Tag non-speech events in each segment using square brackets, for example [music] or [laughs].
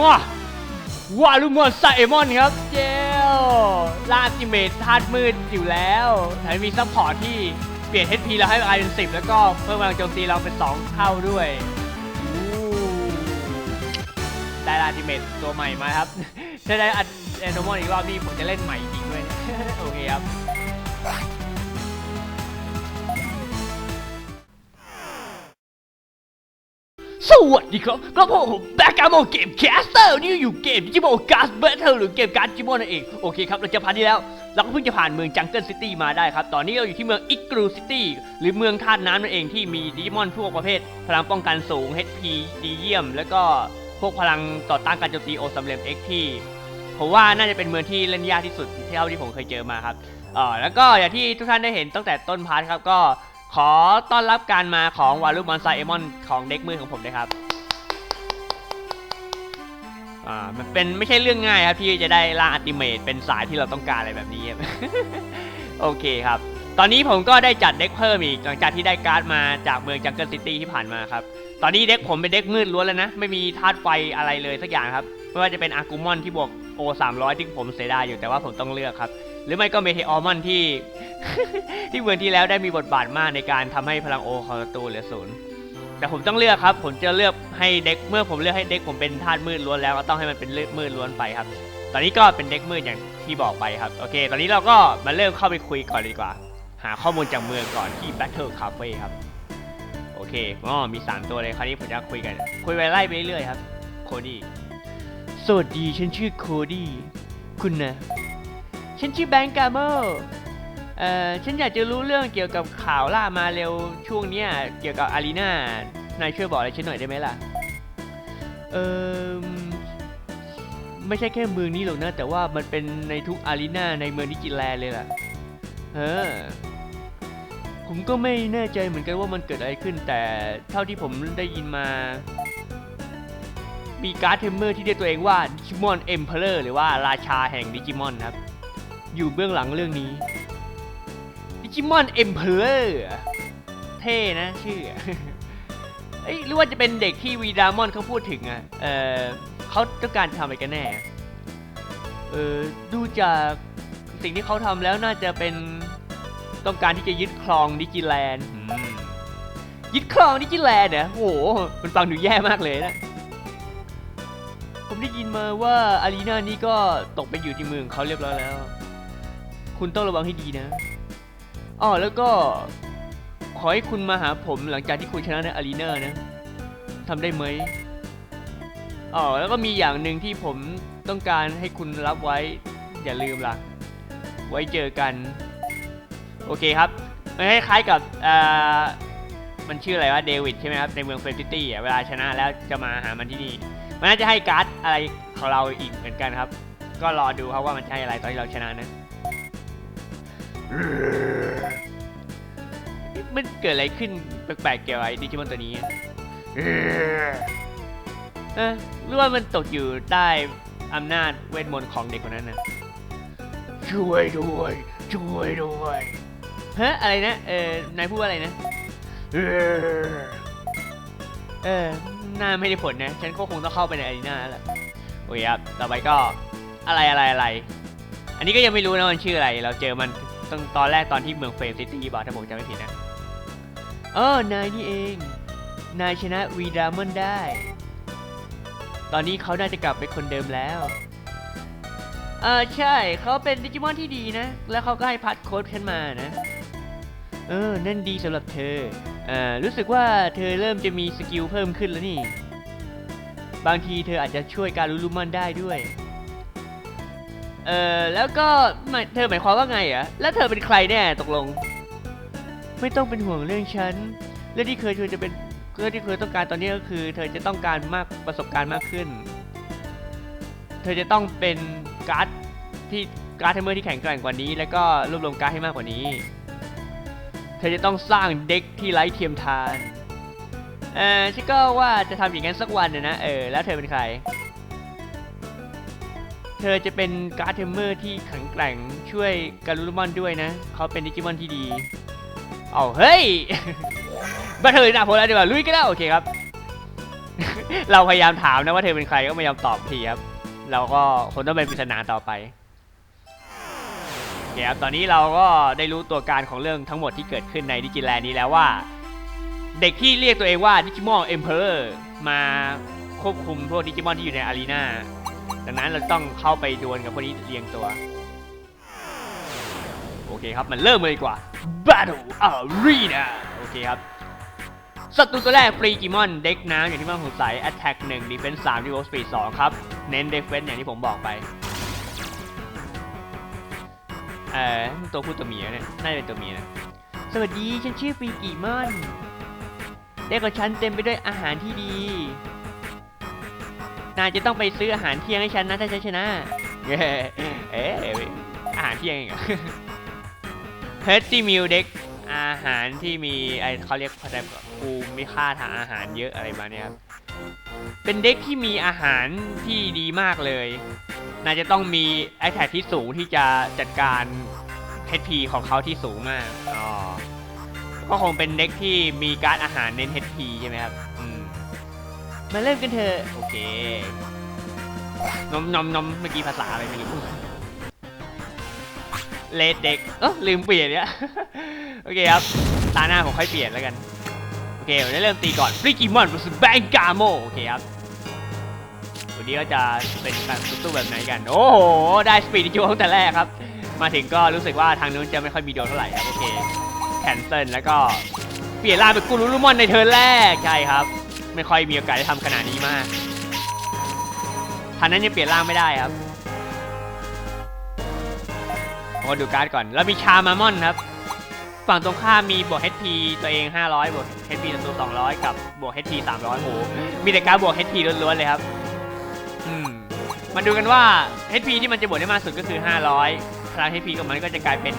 มาวาลูมอนไซเอมอนครับ เจลลาจิเมตธาตุมืดอยู่แล้วแถมมีซัพพอร์ตที่เปลี่ยน HP เราให้เป็น10แล้วก็เพิ่มพลังโจมตีเราเป็น 2 เท่าด้วยอู้ได้ลาจิเมตตัวใหม่มาครับ ถ้าได้อันแอนโนมอนอีกรอบนี้ผมจะเล่นใหม่จริงด้วย โอเคครับ สวัสดีครับครับผมแบ็กกาโมเกมแคสเตอร์นี่อยู่เกมจิโมการ์ดเบทเทิลหรือเกมการ์ดจิโมนั่นเอง โอเคครับ เราจะผ่านที่แล้ว เราก็เพิ่งจะผ่านเมืองจังเกิลซิตี้มาได้ครับ ตอนนี้เราอยู่ที่เมืองอิกรูซิตี้หรือเมืองธาตุน้ำนั่นเองที่มีดิมอนพวกประเภท พลังป้องกันสูง HP ดีเยี่ยม แล้วก็พวกพลังต่อต้านการโจมตีโอซัมเลมเอ็กที่ผมว่าน่าจะเป็นเมืองที่เล่นยากที่สุดที่เท่าที่ผมเคยเจอมาครับเออแล้วก็อย่างที่ทุกท่านได้เห็นตั้งแต่ต้นพาร์ทครับก็ ขอต้อนรับการมาของวารุมอนไซเอมอนของเด็กมือของผมด้วยครับ อ่า มันเป็นไม่ใช่เรื่องง่ายครับที่จะได้ล่างอัติเมตเป็นสายที่เราต้องการอะไรแบบนี้ครับ โอเคครับ ตอนนี้ผมก็ได้จัดเด็กเพิ่มอีกหลังจากที่ได้การ์ดมาจากเมืองจังเกิลซิตี้ที่ผ่านมาครับ ตอนนี้เด็กผมเป็นเด็กมืดล้วนแล้วนะ ไม่มีธาตุไฟอะไรเลยสักอย่างครับ ไม่ว่าจะเป็นอากูมอนที่บวกโอ300ที่ผมเสียดายอยู่แต่ว่าผมต้องเลือกครับ หรือไม่ก็เมเทออร์มอนที่ ที่เมืองที่แล้วได้มีบทบาทมากในการทำให้พลังโอของศัตรูเหลือศูนย์แต่ผมต้องเลือกครับ ผมจะเลือกให้เด็กเมื่อผมเลือกให้เด็กผมเป็นธาตุมืดล้วนแล้วก็ต้องให้มันเป็นเลือดมืดล้วนไปครับ ตอนนี้ก็เป็นเด็กมืดอย่างที่บอกไปครับโอเค ตอนนี้เราก็มาเริ่มเข้าไปคุยก่อนดีกว่า หาข้อมูลจากเมืองก่อนที่ Battle Cafe ครับโอเคอ๋อมี 3 ตัวเลยคราวนี้ผมจะคุยกัน คุยไปไล่ไปเรื่อยๆครับโคดี้สวัสดีฉันชื่อโคดี้คุณนะ ฉันชื่อแบงก์กาโมอร์เอ่อฉันอยากจะรู้เรื่องเกี่ยวกับข่าวล่ามาเร็วช่วงเนี้ยเกี่ยวกับอารีนานายช่วยบอกอะไรฉันหน่อยได้ไหมล่ะ เออไม่ใช่แค่เมืองนี้หรอกนะ แต่ว่ามันเป็นในทุกอารีนาในเมืองนิจิแลนด์เลยล่ะเออผมก็ไม่แน่ใจเหมือนกันว่ามันเกิดอะไรขึ้น แต่เท่าที่ผมได้ยินมา มีการ์ดเทมเมอร์ที่เรียกตัวเองว่าดิจิมอนเอ็มเพลอร์หรือว่าราชาแห่งดิจิมอนครับ อยู่เบื้องหลังเรื่องนี้ดิจิมอนเอ็มเพลอร์เท่นะชื่อเอ้ยหรือว่าจะเป็นเด็กที่วีดามอนเขาพูดถึงอะ เออเขาต้องการทำอะไรกันแน่ เออดูจากสิ่งที่เขาทำแล้วน่าจะเป็นต้องการที่จะยึดครองดิจิแลนด์อืมยึดครองดิจิแลนด์เหรอโอ้โห มันฟังดูแย่มากเลยนะ ผมได้ยินมาว่าอารีนานี้ก็ตกไปอยู่ที่เมืองเขาเรียบร้อยแล้ว คุณต้องระวังให้ดีนะอ๋อแล้วก็ขอให้คุณมาหาผมหลังจากที่คุณชนะในอารีนานะทำได้ไหมอ๋อแล้วก็มีอย่างหนึ่งที่ผมต้องการให้คุณรับไว้ อย่าลืมล่ะ ไว้เจอกัน โอเคครับมันคล้ายๆกับอ่อมันชื่ออะไรวะเดวิดใช่ไหมครับในเมืองเฟรนซิตี้เวลาชนะแล้วจะมาหามันที่นี่ มันน่าจะให้การ์ดอะไรของเราอีกเหมือนกันครับ ก็รอดูครับว่ามันใช่อะไรตอนที่เราชนะนะ มันเกิดอะไรขึ้นแปลกๆเกี่ยวกับไอ้ดิจิมอนตัวนี้อะเอะหรือว่ามันตกอยู่ใต้อำนาจเวทมนต์ของเด็กคนนั้นนะช่วยด้วยช่วยด้วยฮะอะไรนะ เออนายพูดว่าอะไรนะ เออเออน่าไม่ได้ผลนะ ฉันก็คงต้องเข้าไปในอารีนาแล้วแหละโอเคครับ ต่อไปก็อะไรอะไรอะไร อันนี้ก็ยังไม่รู้นะมันชื่ออะไร เราเจอมัน ตอนตอนแรกตอนที่เมืองเฟรมซิตี้บอกถ้าผมจำไม่ผิดนะ เออนายนี่เอง นายชนะวีดามอนได้ ตอนนี้เขาน่าจะกลับเป็นคนเดิมแล้วเออใช่เขาเป็นดิจิมอนที่ดีนะ แล้วเขาก็ให้พัดโค้ดขึ้นมานะ เออ นั่นดีสำหรับเธอเอ่อรู้สึกว่าเธอเริ่มจะมีสกิลเพิ่มขึ้นแล้วนี่ บางทีเธออาจจะช่วยการรู้ลุมันได้ด้วย เออแล้วก็เธอหมายความว่าไงอะแล้วเธอเป็นใครแน่ตกลง ไม่ต้องเป็นห่วงเรื่องฉันและที่เคยเธอจะเป็นเรื่องที่เคยต้องการตอนนี้ก็คือ เธอจะต้องการมากประสบการณ์มากขึ้น เธอจะต้องเป็นการ์ดที่การ์ดเทมเมอร์ที่แข็งแกร่งกว่านี้ แล้วก็รวบรวมการ์ดให้มากกว่านี้ เธอจะต้องสร้างเด็กที่ไร้เทียมทานเออฉันก็ว่าจะทำอย่างนั้นสักวันนะนะเออแล้วเธอเป็นใคร ธอจะเป็นการ์ดเทมเมอร์ที่แข็งแกร่งช่วยการูรมอนด้วยนะ เขาเป็นดิจิมอนที่ดี เอาเฮ้ยมาเถอะนะผมแล้วดีกว่าลุยกันแล้วโอเคครับ เราพยายามถามนะว่าเธอเป็นใครก็ไม่ยอมตอบทีครับ เราก็คงต้องเป็นปริศนาต่อไปโอเคครับตอนนี้เราก็ได้รู้ตัวการของเรื่องทั้งหมดที่เกิดขึ้นในดิจิแลนนี้แล้วว่า เด็กที่เรียกตัวเองว่าดิจิมอนเอ็มเพอร์มาควบคุมพวกดิจิมอนที่อยู่ในอารีนา ดังนั้นเราต้องเข้าไปดวลกับพวกนี้เรียงตัว โอเคครับ มันเริ่มเลยดีกว่า Battle Arena โอเคครับศัตรูตัวแรกฟรีกิมอน เด็กน้ำอย่างที่มันสงสัย Attack 1 Defense 3 Devote Speed 2 ครับ เน้น Defense อย่างที่ผมบอกไป เอ่อตัวผู้ตัวเมียเนี่ย น่าจะเป็นตัวเมียนะสวัสดี ฉันชื่อฟรีกิมอน เด็กของฉันเต็มไปด้วยอาหารที่ดี นายจะต้องไปซื้ออาหารเที่ยงให้ฉันนะถ้าฉันชนะเย้เอ๊ะอาหารเที่ยงเองเหรอเฮดตี้มิลเด็กอาหารที่มีไอเขาเรียกอะไรภูมิค่าทางอาหารเยอะอะไรมาเนี่ยครับเป็นเด็กที่มีอาหารที่ดีมากเลยน่าจะต้องมีแอแท็กที่สูงที่จะจัดการ HP ของเขาที่สูงมากอ๋อก็คงเป็นเด็กที่มีการอาหารเน้น HP ใช่ไหมครับ มาเริ่มกันเถอะ โอเคนมนมนมเมื่อกี้ภาษาอะไรไม่รู้ เลดเด็กเออลืมเปลี่ยนเนี่ยโอเคครับ ตาหน้าผมค่อยเปลี่ยนแล้วกัน โอเคเราจะเริ่มตีก่อนฟริกิมอน vs แบงกาโมโอเคครับ วันนี้ก็จะเป็นการสู้แบบไหนกัน โอ้โห ได้สปีดดิจิวตั้งแต่แรกครับ มาถึงก็รู้สึกว่าทางนู้นจะไม่ค่อยมีโดนเท่าไหร่ครับโอเค แคนเซิลแล้วก็เปลี่ยนร่างเป็นกูรูรุมอนในเทิร์นแรก ใช่ครับ ไม่ค่อยมีโอกาสได้ทำขนาดนี้มากทันนั้นยังเปลี่ยนร่างไม่ได้ครับโอ้ดูการ์ดก่อน แล้วมีชามามอนครับ ฝั่งตรงข้ามมีบวก HP ตัวเอง 500 บวก HP ศัตรู200 กับบวก HP 300โหมีแต่การดบวก HP ล้วนๆเลยครับ อืมมาดูกันว่า HP ที่มันจะบวกได้มากสุดก็คือ 500 พลัง HP ของมันก็จะกลายเป็น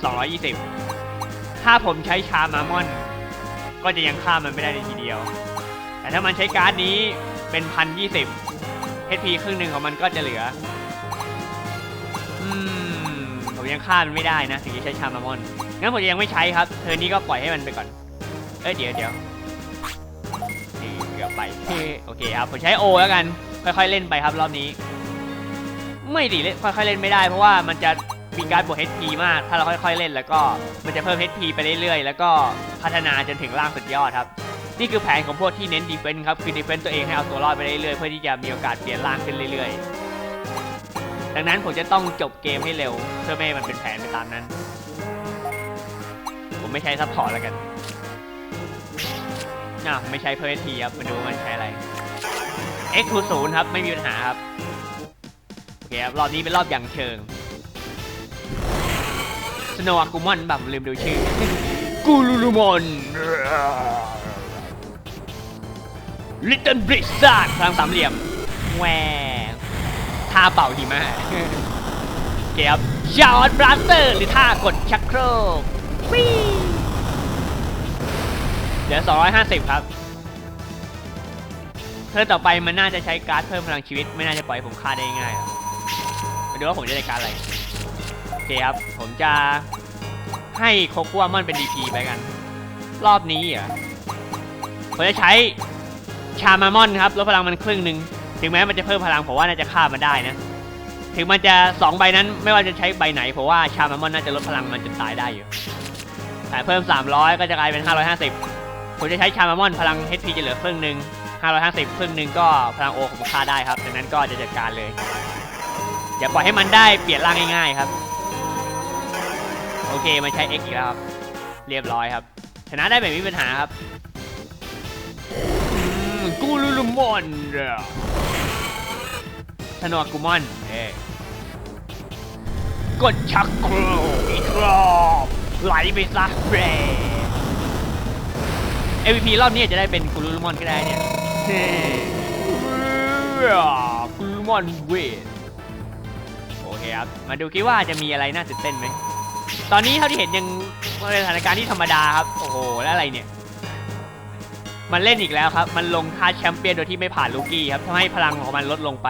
1,220 ถ้าผมใช้ชามามอน ก็จะยังฆ่ามันไม่ได้ในทีเดียว แต่ถ้ามันใช้การ์ดนี้เป็น1,020 HP ครึ่งหนึ่งของมันก็จะเหลือ อืม ผมยังฆ่ามันไม่ได้นะ ถึงจะใช้ชามามอน งั้นผมยังไม่ใช้ครับเทอนี้ก็ปล่อยให้มันไปก่อน เอ้ยเดี๋ยวเดี๋ยวนี่เกือบไปโอเคครับ ผมใช้โอแล้วกัน ค่อยๆเล่นไปครับรอบนี้ ไม่ดีเล่นค่อยๆเล่นไม่ได้เพราะว่ามันจะ มีการบวก HP มาก ถ้าเราค่อยๆเล่นแล้วก็มันจะเพิ่ม HP ไปเรื่อยๆ แล้วก็พัฒนาจนถึงร่างสุดยอดครับ นี่คือแผนของพวกที่เน้นดีเฟนส์ครับ คือดีเฟนส์ตัวเองให้เอาตัวรอดไปเรื่อยๆ เพื่อที่จะมีโอกาสเปลี่ยนร่างขึ้นเรื่อยๆ ดังนั้นผมจะต้องจบเกมให้เร็วเพื่อไม่ให้มันเป็นแผนไปตามนั้น ผมไม่ใช้ซัพพอร์ตแล้วกันน่ะไม่ใช้เพิ่ม HP ครับมาดูมันใช้อะไร X 2 0ครับไม่มีปัญหาครับโอเคครับรอบนี้เป็นรอบอย่างเชิง โนว์กูมอนแบบลืมดูชื่อ กูลูลูมอนลิตเติ้ลบริสซาร์ดพลังสามเหลี่ยมแหวท่าเป่าหิมะโอเคครับชาร์ดบลัสเตอร์หรือท่ากดชักโครกวิ่งเดี๋ยว 250 ครับเธอต่อไปมันน่าจะใช้การ์ดเพิ่มพลังชีวิต ไม่น่าจะปล่อยผมฆ่าได้ง่ายหรอกมาดูว่าผมจะได้การ์ดอะไร โอเคครับ ผมจะ ให้โคกัวมอนเป็น DP ไปกัน รอบนี้เหรอะผมจะใช้ชามามอนครับลดพลังมันครึ่งหนึ่งถึงแม้มันจะเพิ่มพลังผมว่าน่าจะฆ่ามันได้นะ ถึงมันจะสองใบนั้นไม่ว่าจะใช้ใบไหนผมว่าชามามอนน่าจะลดพลังมันจนตายได้อยู่แต่เพิ่ม 300 ก็จะกลายเป็น 550 ผมจะใช้ชามามอนพลัง HP จะเหลือครึ่งหนึ่ง550 ครึ่งหนึ่งก็พลังโอผมฆ่าได้ครับดังนั้นก็จะจัดการเลยอย่าปล่อยให้มันได้เปลี่ยนร่างง่ายๆครับ โอเคมันใช้ X อีกแล้วครับ เรียบร้อยครับ ชนะได้แบบไม่มีปัญหาครับอืมกูลูลูมอนธนวกูมอนเอ้ยกดชักโครกอีกรอบไหลไปซะเบร MVP รอบนี้อาจจะได้เป็นกูลูลูมอนก็ได้เนี่ยเฮ้กูลูลูมอนเวทโอเคครับ มาดูคิดว่าจะมีอะไรน่าตื่นเต้นไหม ตอนนี้เท่าที่เห็นยังเป็นสถานการณ์ที่ธรรมดาครับ โอ้โห แล้วอะไรเนี่ย มันเล่นอีกแล้วครับ มันลงท่าแชมเปี้ยนโดยที่ไม่ผ่านลูกี้ครับทำให้พลังของมันลดลงไป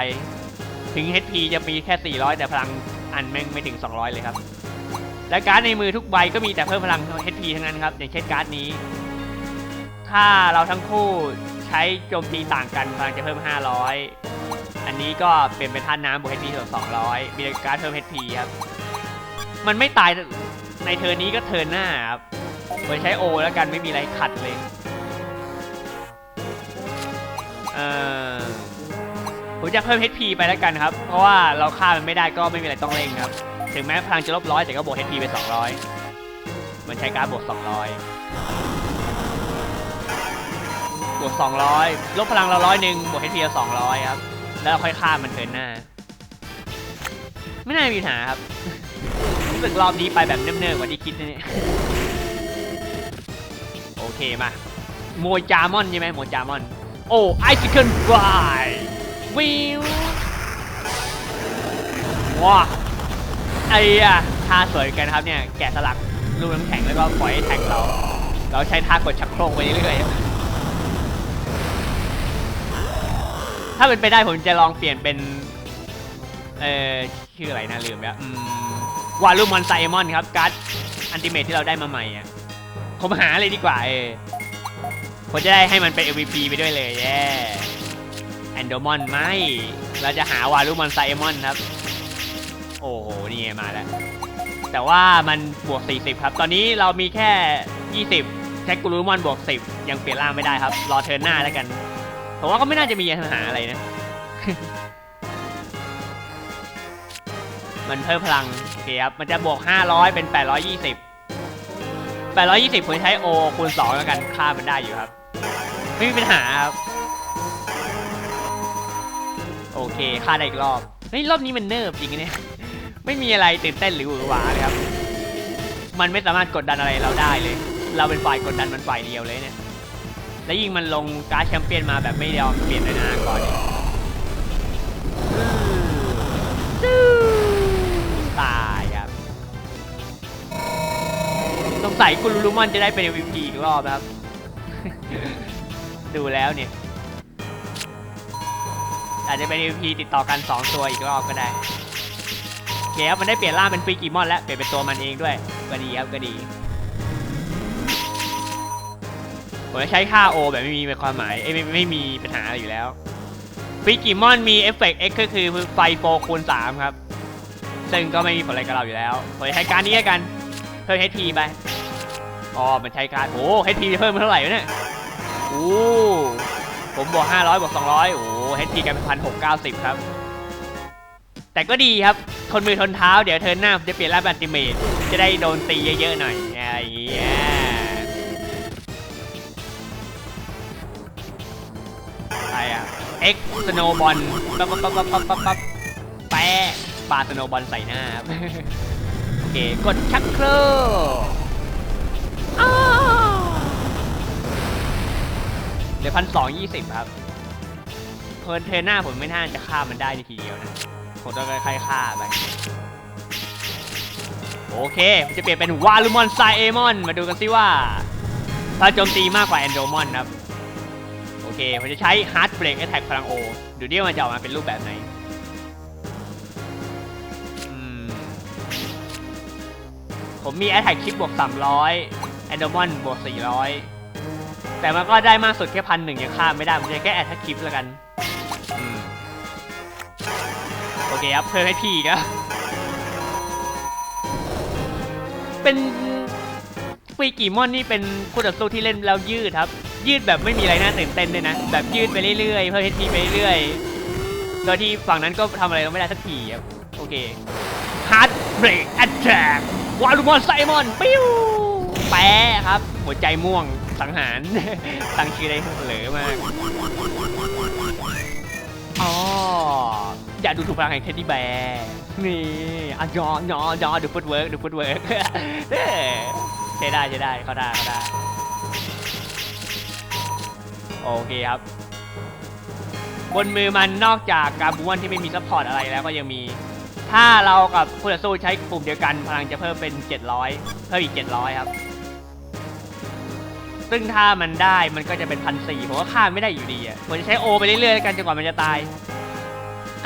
ถึง HP จะมีแค่ 400 แต่พลังอันแม่งไม่ถึง 200 เลยครับ และการ์ดในมือทุกใบก็มีแต่เพิ่มพลัง HP ทั้งนั้นครับ อย่างเช่นการ์ดนี้ ถ้าเราทั้งคู่ใช้โจมตีต่างกันพลังจะเพิ่ม 500 อันนี้ก็เปลี่ยนเป็นท่าน้ำบวก HP ส่วน200 มีการดเพิ่ม HP ครับ มันไม่ตายในเทิร์นนี้ก็เทิร์นหน้าครับผมใช้โอแล้วกันไม่มีอะไรขัดเลย เออผมจะเพิ่ม HP ไปแล้วกันครับ เพราะว่าเราฆ่ามันไม่ได้ก็ไม่มีอะไรต้องเร่งครับ ถึงแม้พลังจะลบร้อยแต่ก็บวก HP ไป 200 มันใช้การบวก 200 บวก 200 ลบพลังเราร้อยหนึ่งบวก HP เรา200 ครับ แล้วเราค่อยฆ่ามันเทิร์นหน้า ไม่น่ามีปัญหาครับ สึกรอบนี้ไปแบบเนิ่มๆกว่าที่คิดนะเนี่ยโอเคมาโมจามอนใช่ไหมโมจามอน โอ้ไอซิเคิลฟลายวิวว้าไอ้อะท่าสวยกันครับเนี่ยแกะสลักลูกน้ำแข็งแล้วก็ปล่อยให้แทงเรา เราใช้ท่ากดชักโครกไปเรื่อยๆถ้าเป็นไปได้ผมจะลองเปลี่ยนเป็น เอ่อชื่ออะไรนะลืมแล้วอืม วาลูมอนไซมอนครับการ์ดอันติเมทที่เราได้มาใหม่อะผมหาเลยดีกว่าเออผมจะได้ให้มันเป็น MVP ไปด้วยเลยแย่แอนโดมอนไม่เราจะหาวาลูมอนไซมอนครับ โอ้โห นี่มาแล้ว แต่ว่ามันบวก 40 ครับ ตอนนี้เรามีแค่ 20 แท็กกูรูมอนบวก 10 ยังเปลี่ยนร่างไม่ได้ครับ รอเทิร์นหน้าแล้วกัน ผมว่าก็ไม่น่าจะมีปัญหาอะไรนะ มันเพิ่มพลังโอเคครับมันจะบวก 500 เป็น 820 820ผมใช้โอคูณ2แล้วกันค่ามันได้อยู่ครับ ไม่มีปัญหาครับ โอเคค่าได้อีกรอบเฮ้ยรอบนี้มันเนิร์ฟจริงเนี่ยไม่มีอะไรตื่นเต้นหรือหวือหวาเลยครับ มันไม่สามารถกดดันอะไรเราได้เลย เราเป็นฝ่ายกดดันมันฝ่ายเดียวเลยเนี่ยแล้วยิ่งมันลงการ์ดแชมเปี้ยนมาแบบไม่ยอมเปลี่ยนเลยนะก่อนเนี่ย ตายครับสงสัยกุลูลูมอนจะได้เป็น MVP อีกรอบนะครับ ดูแล้วเนี่ยอาจจะเป็น MVP ติดต่อกัน 2 ตัวอีกรอบก็ได้โอเคครับมันได้เปลี่ยนร่างเป็นฟรีกิมอนแล้ว เปลี่ยนเป็นตัวมันเองด้วย ก็ดีครับก็ดีผมจะใช้ค่า O แบบไม่มีความหมายเอ้ไม่ไม่มีปัญหาอะไรอยู่แล้วฟรีกิมอนมีเอฟเฟกต์ X ก็คือไฟโฟคูณ3ครับ ซึ่งก็ไม่มีผลอะไรกับเราอยู่แล้วผมจะใช้การนี้กัน เพิ่ม HP ไป อ๋อ มันใช้การโอ้ HP เพิ่มเท่าไหร่เนี่ยโอ้ผมบวก500บวก200 โอ้ HP กลายเป็นพันหกเก้าสิบครับ แต่ก็ดีครับ ทนมือทนเท้า เดี๋ยวเทิร์นหน้าจะเปลี่ยนร่างเป็นอัลติเมทจะได้โดนตีเยอะๆหน่อยอะไรอย่างเงี้ยอะไรอะ X Snowball ปั๊บปั๊บปั๊บปั๊บปั๊บปั๊บ ปาสโนบอลใส่หน้าครับ โอเค กดชักโครกอ้าวเหลือพันสองยี่สิบครับ เพิร์นเทรนหน้าผมไม่น่าจะฆ่ามันได้ในทีเดียวนะ ผมต้องค่อยๆฆ่าไป โอเค มันจะเปลี่ยนเป็นวาลูมอนไซเอมอน มาดูกันสิว่า ถ้าโจมตีมากกว่าแอนโดมอนครับ โอเค ผมจะใช้ฮาร์ดเบรกแอทแทกพลังโอ ดูดิว่ามันจะออกมาเป็นรูปแบบไหน ผมมีแอทแทกคลิปบวก 300แอนโดมอนบวก 400 แต่มันก็ได้มากสุดแค่พันหนึ่งยังข้ามไม่ได้ ผมจะแค่แอทแทกคลิปแล้วกัน โอเคครับ เพิ่มให้พี่กครับเป็นฟีกี่มอนนี่เป็นคู่ต่อสู้ที่เล่นแล้วยืดครับ ยืดแบบไม่มีอะไรน่าตื่นเต้นเลยนะ แบบยืดไปเรื่อยๆ เพิ่ม HP ไปเรื่อยๆ โดยที่ฝั่งนั้นก็ทำอะไรเราไม่ได้สักทีครับ โอเค Hard Break Attack วาลูมอนไซมอนปิ้วแปะครับ หัวใจม่วงสังหารตั้งชื่อได้เหลอมากอ๋ออย่าดูถูกพลังแห่งเท็ดดี้แบร์นี่อะยอยอยอดูฟุตเวิร์กดูฟุตเวิร์กใช้ได้ใช้ได้เขาได้เขาได้ โอเคครับ บนมือมันนอกจากการบูวันที่ไม่มีซัพพอร์ตอะไรแล้วก็ยังมี ถ้าเรากับคู่ต่อสู้ใช้ปุ่มเดียวกันพลังจะเพิ่มเป็น 700 เพิ่มอีก 700 ครับ ซึ่งถ้ามันได้มันก็จะเป็นพันสี่ผมว่าฆ่าไม่ได้อยู่ดีอะผมจะใช้โอไปเรื่อยๆแล้วกันจนกว่ามันจะตาย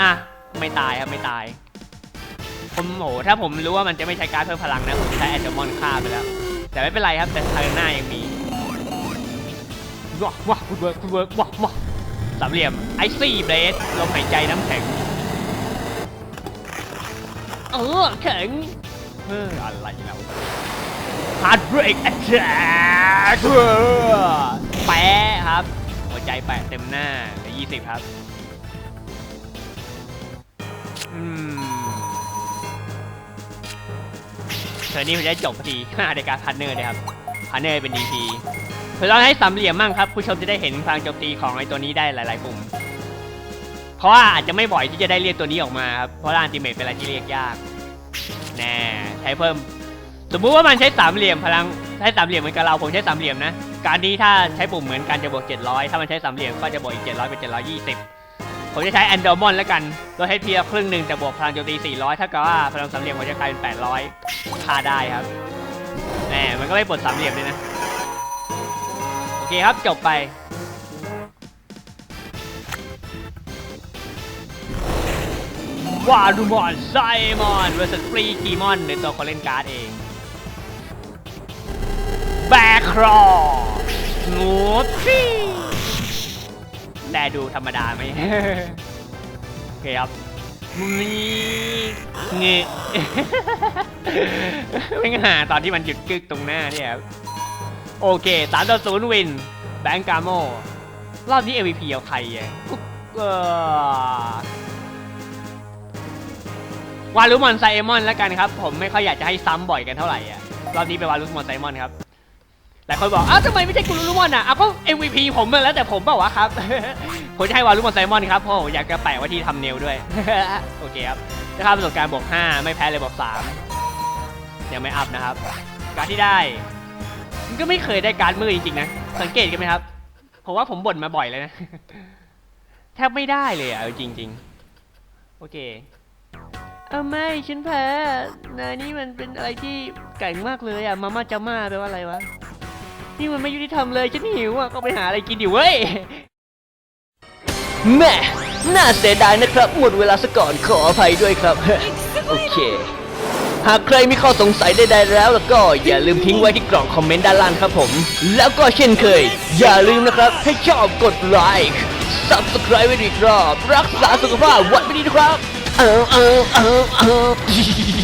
อะ ไม่ตายครับไม่ตาย ผมโหถ้าผมรู้ว่ามันจะไม่ใช้การดเพิ่มพลังนะผมจะใช้แอนเดอร์มอนฆ่าไปแล้ว แต่ไม่เป็นไรครับแต่ทางหน้ายังมีว้าว้าคุณเวิร์กคุณเวิร์กว้าว้าสามเหลี่ยมไอซี่เบสลมหายใจน้ำแข็ง เออแข็งเอออะไรแล้วฮาร์ดเบรกแอทแทกแปะครับ หัวใจแปะเต็มหน้าเหลือยี่สิบครับอืมเธอนี้ผมจะได้จบพอดีในการพันเนอร์เลยครับพันเนอร์เป็น DP เพื่อเราให้สามเหลี่ยมมั่งครับ ผู้ชมจะได้เห็นพลังโจมตีของไอ้ตัวนี้ได้หลาย ๆ ปุ่ม ราะว่าอาจจะไม่บ่อยที่จะได้เรียกตัวนี้ออกมาครับเพราะว่าอันติเมตเป็นอะไรที่เรียกยากแน่ใช้เพิ่ม สมมุติว่ามันใช้สามเหลี่ยมพลังใช้สามเหลี่ยมเหมือนกับเราผมใช้สามเหลี่ยมนะการนี้ถ้าใช้ปุ่มเหมือนกันจะบวก700 ถ้ามันใช้สามเหลี่ยมก็จะบวกอีก700เป็น720 ผมจะใช้แอนดอร์มอนแล้วกันลดให้เพียครึ่งหนึ่งแต่บวกพลังโจมตี400 ถ้ากับว่าพลังสามเหลี่ยมผมจะกลายเป็น800ค่าได้ครับแหมมันก็ไม่ปลดสามเหลี่ยมเลยนะ โอเคครับจบไป วาดูมอนไซมอนเวอร์ซัสฟรีกีมอนในตัวคนเล่นการ์ดเอง แบคครองูฟี่แต่ดูธรรมดาไหมโอเคครับมีเงะไม่งหาตอนที่มันหยุดกึกตรงหน้าเนี่ยครับโอเคสามต่อศูนย์วิน แบงกาโมรอบนี้ MVP เอาใครอะเออ วารุมอนไซมอนแล้วกันครับ ผมไม่ค่อยอยากจะให้ซ้ำบ่อยกันเท่าไหร่อะรอบนี้เป็นวารุมอนไซมอนครับหลายคนบอกอ้าวทำไมไม่ใช่กุลรุมอนอะอาก็ MVP ผมอะแล้วแต่ผมเปล่าวะครับผมจะให้วารุมอนไซมอนครับเพราะผมอยากจะแปะไว้ที่ทำเนลด้วยโอเคครับนะครับประสบการณ์บวก5ไม่แพ้เลยบวก3ยังไม่อัพนะครับ การที่ได้มันก็ไม่เคยได้การมือจริงๆนะสังเกตกันไหมครับผมว่าผมบ่นมาบ่อยเลยนะแทบไม่ได้เลยอะจริง ๆ โอเค เอไม่ฉันแพ้นายนี่มันเป็นอะไรที่ไก่มากเลยอะมาม่าจาม่าแปลว่าอะไรวะ นี่มันไม่ยุติธรรมเลยฉันหิวอะก็ไปหาอะไรกินอยู่เว้ยแม่น่าเสียดายนะครับ หมดเวลาซะก่อนขออภัยด้วยครับ โอเค หากใครมีข้อสงสัยใดๆแล้วแล้วก็อย่าลืมทิ้งไว้ที่กล่องคอมเมนต์ด้านล่างครับผม แล้วก็เช่นเคย อย่าลืมนะครับให้ชอบกดไลค์ subscribe ไว้ดีครับรักษาสุขภาพวันไม่ดีนะครับ oh, oh, oh, oh. [laughs]